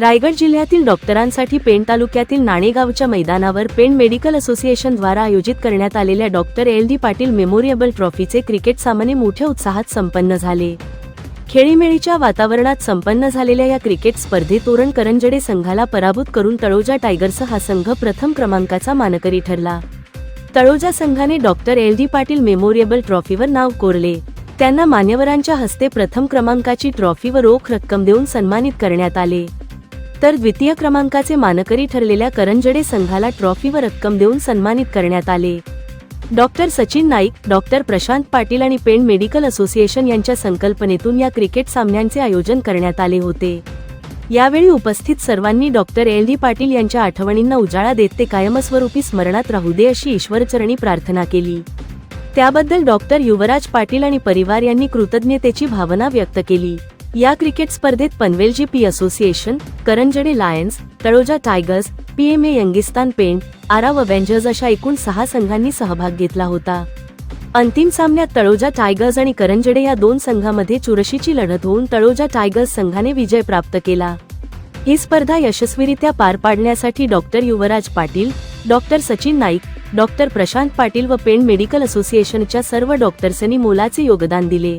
रायगड जिल्ह्यातील डॉक्टरांसाठी पेण तालुक्यातील नाणेगावच्या मैदानावर पेण मेडिकल असोसिएशनद्वारा आयोजित करण्यात आलेल्या doctor L. D. Patil memorial ट्रॉफीचे cricket सामने मोठ्या उत्साहात संपन्न झाले. खेळीमेळीच्या वातावरणात संपन्न झालेल्या या क्रिकेट स्पर्धेत तोरण करंजडे संघाला पराभूत करून तळोजा टायगर्स हा संघ प्रथम क्रमांकाचा मानकरी ठरला. तळोजा संघाने doctor L. D. Patil memorial ट्रॉफीवर नाव कोरले. त्यांना मान्यवरांच्या हस्ते प्रथम क्रमांकाची ट्रॉफी व रोख रक्कम देऊन सन्मानित करण्यात आले. तर द्वितीय क्रमांकाचे मानकरी ठरलेल्या करंजडे संघाला ट्रॉफी व रक्कम देऊन सन्मानित करण्यात आले. डॉक्टर सचिन नाईक डॉक्टर प्रशांत पाटील आणि पेण मेडिकल असोसिएशन यांच्या संकल्पनेतून या क्रिकेट सामन्यांचे आयोजन करण्यात आले होते. यावेळी उपस्थित सर्वांनी डॉक्टर एल. डी. पाटील यांच्या आठवणींना उजाळा देत ते कायमस्वरूपी स्मरणात राहू दे अशी ईश्वरचरणी प्रार्थना केली. त्याबद्दल डॉक्टर युवराज पाटील आणि परिवार यांनी कृतज्ञतेची भावना व्यक्त केली. या क्रिकेट स्पर्धेत Panvel G P association Karanjade lions Taloja tigers PMA Youngistan paint Aarav avengers अशा एकूण सहा संघांनी सहभाग घेतला होता. अंतिम सामन्यात तळोजा टायगर्स आणि करंजडे या दोन संघांमध्ये चुरशीची लढत होऊन तळोजा टायगर्स संघाने विजय प्राप्त केला. ही स्पर्धा यशस्वीरित्या पार पाडण्यासाठी doctor Yuvraj Patil doctor Sachin Naik doctor Prashant Patil व पेण मेडिकल असोसिएशनच्या सर्व डॉक्टर्सनी मोलाचे योगदान दिले.